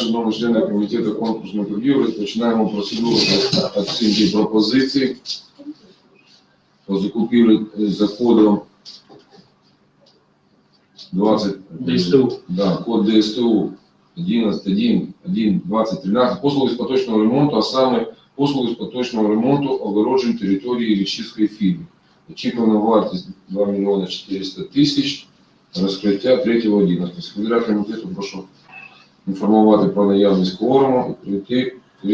шановні члени комітету конкурсної торгівлі, розпочинаємо процедуру оцінки пропозицій по закупівлі за кодом 20... ДСТУ. Да, код ДСТУ 11, 1, 20, 13. Послуги з поточного ремонту, а саме послуги з поточного ремонту огороджень території Лічівської фірми. Очікувана вартість 2 мільйони 400 тисяч, розкриття 3.11. Секретаря комітету прошу інформувати про наявність кворуму і прийти к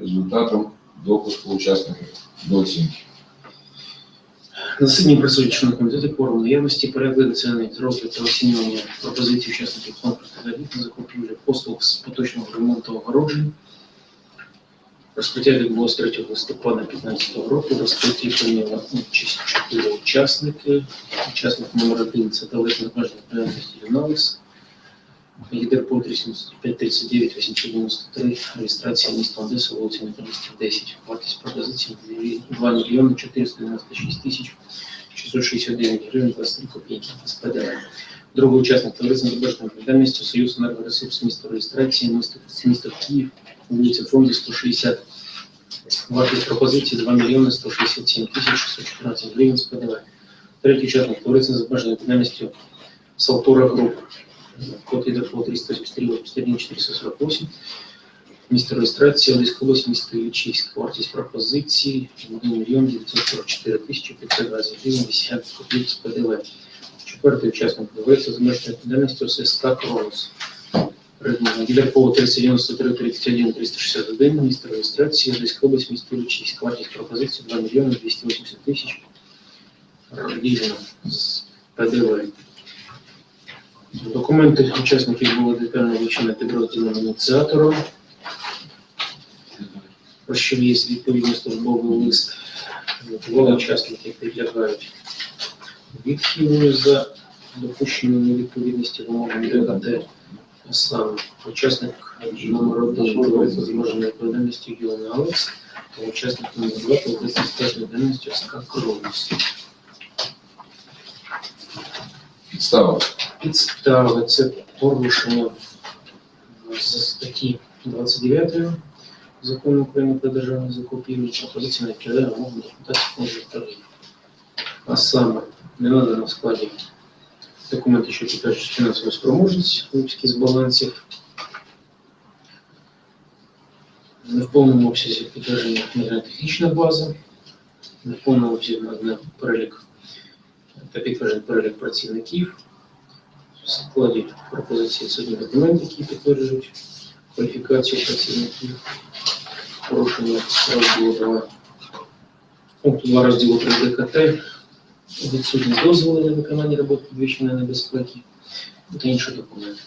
результатам допуску учасників до оцінки. На засіданні працюють члени комітету форум наявності порядок національний розгляд та оцінювання пропозицій учасників конкурсу робіт на закупівлю послуг з поточного ремонту огороджень. Розкриття відбулося 3 листопада 2015 року. В розкритті прийняли участь чотири учасники. Учасник номер один це Небажний Пряності Юналис. Лідер по 8539 893, реєстрація міста Одеса, вулиця Металістів 10. Вартість пропозиції 2 мільйони 496 тисяч 669 гривень 23 копійки з ПДВ. Другий учасник товариства з обмеженою відповідальністю Союз енергоресурс міста реєстрації місто, місто Київ, вулиця Фонді 160. Вартість пропозиції 2 мільйони 167 тисяч 614 гривень з ПДВ. Третій учасник товариства з обмеженою відповідальністю Салтора Груп. Код ЄДФО 384 448. Місто реєстрації місто Ілічівськ. Вартість пропозиції 1 мільйон 944 тисячі 520 гривень 10 копійок з ПДВ. Четвертий учасник доведеться з межною відповідальністю ССК «Кронос». Гідерполо 393 31 361, місто реєстрації, Одеська область, місто Ілічівськ. Вартість пропозиції 2 мільйони 280 тисяч гривень з ПДВ. Документи учасників були детально вивчені підрозділом ініціатором. Про що є відповідний службовий лист. Двоє учасників підлягають відхиленню за допущення невідповідності вимогам ДГТ. А учасник номер один товариства з обмеженою Юлина Алекс та учасник номер два товариства з відповідальністю СК Кронос. Підстава. Підстави це порушення з статті 29 закону України про державні закупівлі, пропозиція не відповідає вимогам депутатів конжекторів. А саме не надано в складі документи, що підтверджують фінансову спроможність випуски з балансів. Не в повному обсязі підтвердження матеріально-технічна база, не в повному обсязі перелік та підтверджений перелік працівників. Складі пропозиції судні документи, які підтверджують кваліфікацію працівників, порушення розділу 2, пункту 2 розділу 3 ДКТ, відсутні дозволи на виконання роботи підвищеної небезпеки та інші документи.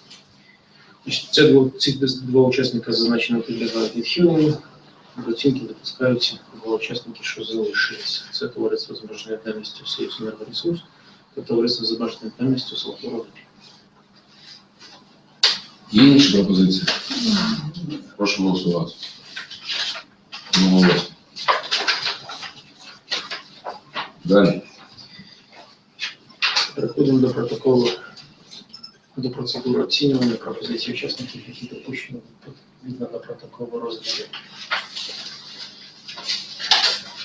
Це ці два учасника зазначено підлягають відхиленню. До оцінки допускаються два учасники, що залишилися. Це товариство з обмеженою відповідальністю Союз енергоресурс та товариство з обмеженою відповідальністю Салтора. Є інші пропозиції? Прошу голосувати. Одноголосно. Далі. Переходимо до протоколу до процедури оцінювання пропозицій учасників, які допущені відповідно до протоколу розгляду.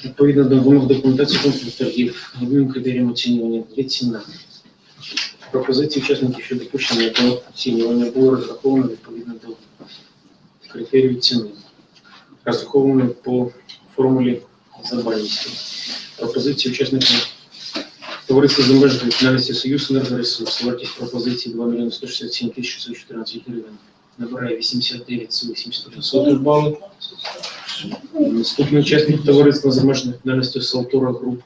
Відповідно до вимог документації конкурсу торгів, новим критеріям оцінювання є ціна. Пропозиції учасників щодо допущення до оцінювання було розраховано відповідно до критерію ціни, розраховано по формулі забальності. Пропозиції учасників Товариство з обмеженою відповідальністю Союз енергоресурс. Вартість пропозиції 2 мільйони 167 тисяч 614 гривень. Набирає 89,71 бали. Наступний учасник товариства з обмеженою відповідальністю Салтора Груп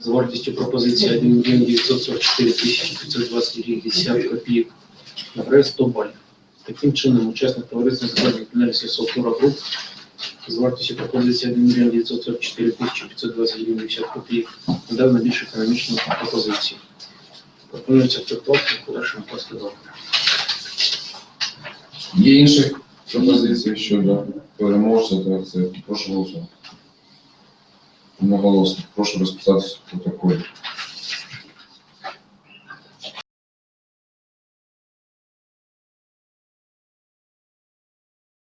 з вартістю пропозиції 1 мільйон 944 тисячі 520 гривень 10 копійок. Набирає 100 балів. Таким чином, учасник товариства з обмеженою відповідальністю Груп з вартістю пропозиції 1 мільйон 944 тисячі 520 гривень 50 копійок надав найбільш економічну пропозицію. Пропонується трактувати в подальшому послідовно. Є інші пропозиції щодо переможця та це прошу голосувати. Одноголосно. Прошу расписаться в протоколі.